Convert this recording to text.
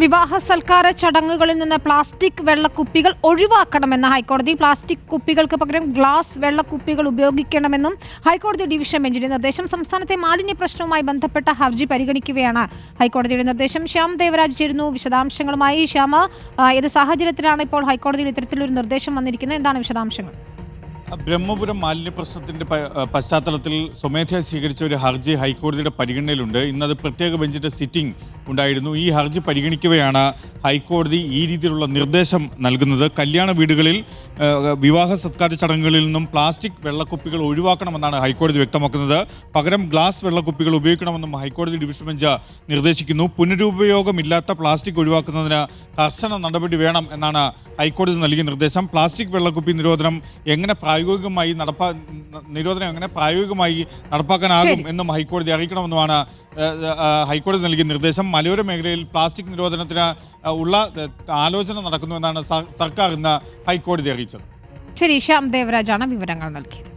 വിവാഹ സൽക്കാര ചടങ്ങുകളിൽ നിന്ന് പ്ലാസ്റ്റിക് വെള്ളക്കുപ്പികൾ ഒഴിവാക്കണമെന്ന് ഹൈക്കോടതി. പ്ലാസ്റ്റിക് കുപ്പികൾക്ക് പകരം ഗ്ലാസ് വെള്ളക്കുപ്പികൾ ഉപയോഗിക്കണമെന്നും ഹൈക്കോടതി ഡിവിഷൻ ബെഞ്ചിന്റെ നിർദ്ദേശം. സംസ്ഥാനത്തെ മാലിന്യ പ്രശ്നവുമായി ബന്ധപ്പെട്ട ഹർജി പരിഗണിക്കുകയാണ് ഹൈക്കോടതിയുടെ നിർദ്ദേശം. ശ്യാം ദേവരാജ് ചേരുന്നു. വിശദാംശങ്ങളുമായി ശ്യാമ. ഏത് സാഹചര്യത്തിലാണ് ഇപ്പോൾ ഹൈക്കോടതിയിൽ ഇത്തരത്തിലൊരു നിർദ്ദേശം വന്നിരിക്കുന്നത്? എന്താണ് വിശദാംശങ്ങൾ? ബ്രഹ്മപുരം മാലിന്യ പ്രശ്നത്തിന്റെ പശ്ചാത്തലത്തിൽ സ്വമേധയാ സ്വീകരിച്ച ഒരു ഹർജി ഹൈക്കോടതിയുടെ പരിഗണനയിലുണ്ട്. ഇന്നത് പ്രത്യേക ബെഞ്ചിന്റെ സിറ്റിംഗ് ഉണ്ടായിരുന്നു. ഈ ഹർജി പരിഗണിക്കവെയാണ് ഹൈക്കോടതി ഈ രീതിയിലുള്ള നിർദ്ദേശം നൽകുന്നത്. കല്യാണ വീടുകളിൽ വിവാഹ സത്കാര ചടങ്ങുകളിൽ നിന്നും പ്ലാസ്റ്റിക് വെള്ളക്കുപ്പികൾ ഒഴിവാക്കണമെന്നാണ് ഹൈക്കോടതി വ്യക്തമാക്കുന്നത്. പകരം ഗ്ലാസ് വെള്ളക്കുപ്പികൾ ഉപയോഗിക്കണമെന്നും ഹൈക്കോടതി ഡിവിഷൻ ബെഞ്ച് നിർദ്ദേശിക്കുന്നു. പുനരുപയോഗമില്ലാത്ത പ്ലാസ്റ്റിക് ഒഴിവാക്കുന്നതിന് കർശന നടപടി വേണം എന്നാണ് ഹൈക്കോടതി നൽകിയ നിർദ്ദേശം. പ്ലാസ്റ്റിക് വെള്ളക്കുപ്പി നിരോധനം എങ്ങനെ പ്രായോഗികമായി നടപ്പാ നിരോധനം എങ്ങനെ പ്രായോഗികമായി നടപ്പാക്കാനാകും. എന്നും ഹൈക്കോടതി അറിയിക്കണമെന്നുമാണ് ഹൈക്കോടതി നൽകിയ നിർദ്ദേശം. മലയോര മേഖലയിൽ പ്ലാസ്റ്റിക് നിരോധനത്തിന് ഉള്ള ആലോചന നടക്കുന്നുവെന്നാണ് സർക്കാർ ഇന്ന് ഹൈക്കോടതി അറിയിച്ചത്. ശരി ശ്യാം ദേവരാജാണ് വിവരങ്ങൾ നൽകിയത്.